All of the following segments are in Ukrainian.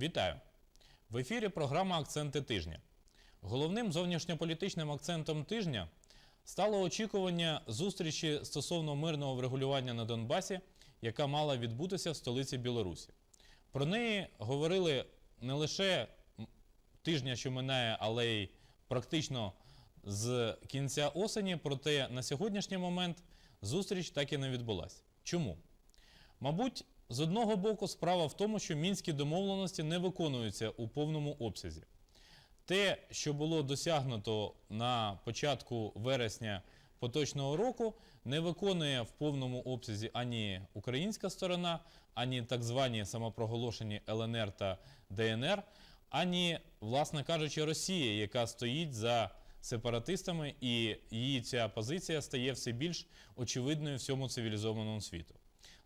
Вітаю! В ефірі програма Акценти тижня. Головним зовнішньополітичним акцентом тижня стало очікування зустрічі стосовно мирного врегулювання на Донбасі, яка мала відбутися в столиці Білорусі. Про неї говорили не лише тижня, що минає, але й практично з кінця осені. Проте на сьогоднішній момент зустріч так і не відбулася. Чому? Мабуть, з одного боку, справа в тому, що мінські домовленості не виконуються у повному обсязі. Те, що було досягнуто на початку вересня поточного року, не виконує в повному обсязі ані українська сторона, ані так звані самопроголошені ЛНР та ДНР, ані, власне кажучи, Росія, яка стоїть за сепаратистами, і її ця позиція стає все більш очевидною всьому цивілізованому світу.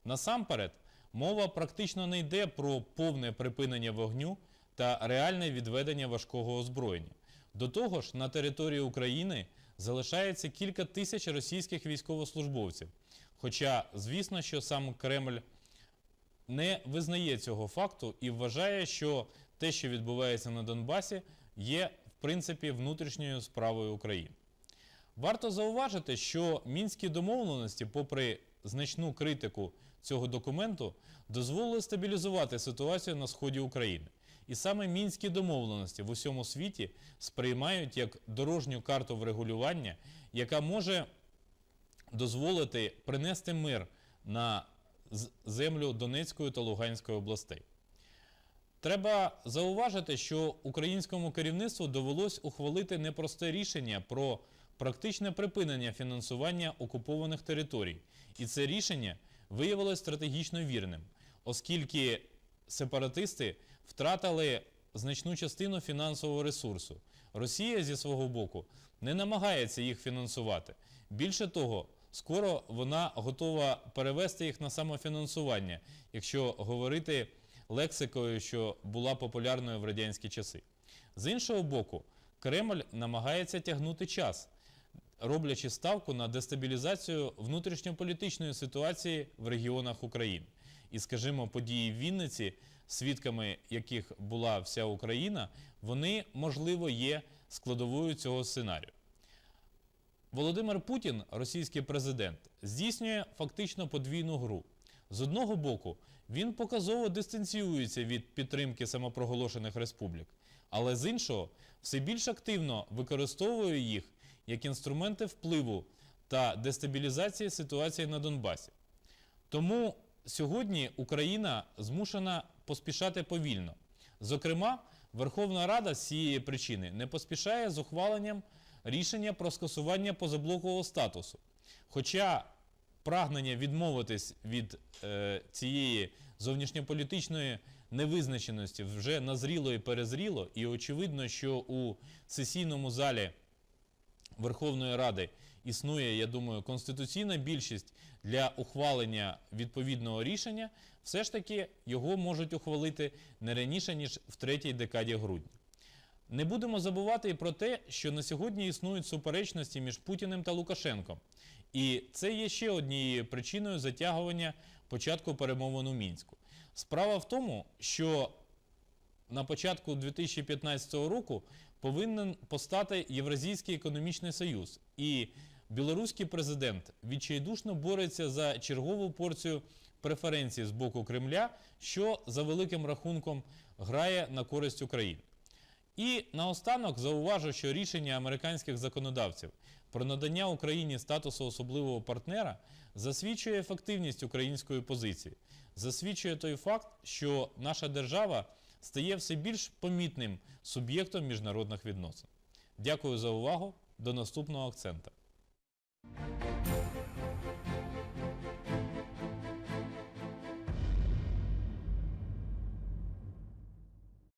Насамперед, мова практично не йде про повне припинення вогню та реальне відведення важкого озброєння. До того ж, на території України залишається кілька тисяч російських військовослужбовців. Хоча, звісно, що сам Кремль не визнає цього факту і вважає, що те, що відбувається на Донбасі, є в принципі внутрішньою справою України. Варто зауважити, що мінські домовленості, попри значну критику цього документу, дозволили стабілізувати ситуацію на сході України. І саме мінські домовленості в усьому світі сприймають як дорожню карту врегулювання, яка може дозволити принести мир на землю Донецької та Луганської областей. Треба зауважити, що українському керівництву довелось ухвалити непросте рішення про практичне припинення фінансування окупованих територій. І це рішення виявилось стратегічно вірним, оскільки сепаратисти втратили значну частину фінансового ресурсу. Росія зі свого боку не намагається їх фінансувати. Більше того, скоро вона готова перевести їх на самофінансування, якщо говорити лексикою, що була популярною в радянські часи. З іншого боку, Кремль намагається тягнути час, роблячи ставку на дестабілізацію внутрішньополітичної ситуації в регіонах України. І, скажімо, події в Вінниці, свідками яких була вся Україна, вони, можливо, є складовою цього сценарію. Володимир Путін, російський президент, здійснює фактично подвійну гру. З одного боку, він показово дистанціюється від підтримки самопроголошених республік, але з іншого, все більш активно використовує їх як інструменти впливу та дестабілізації ситуації на Донбасі. Тому сьогодні Україна змушена поспішати повільно. Зокрема, Верховна Рада з цієї причини не поспішає з ухваленням рішення про скасування позаблокового статусу. Хоча прагнення відмовитись від е, цієї зовнішньополітичної невизначеності вже назріло і перезріло, і очевидно, що у сесійному залі Верховної Ради існує, я думаю, конституційна більшість для ухвалення відповідного рішення, все ж таки його можуть ухвалити не раніше, ніж в третій декаді грудня. Не будемо забувати і про те, що на сьогодні існують суперечності між Путіним та Лукашенком. І це є ще однією причиною затягування початку перемовин у Мінську. Справа в тому, що на початку 2015 року повинен постати Євразійський економічний союз. І білоруський президент відчайдушно бореться за чергову порцію преференцій з боку Кремля, що за великим рахунком грає на користь України. І наостанок зауважу, що рішення американських законодавців про надання Україні статусу особливого партнера засвідчує ефективність української позиції, засвідчує той факт, що наша держава стає все більш помітним суб'єктом міжнародних відносин. Дякую за увагу. До наступного акцента.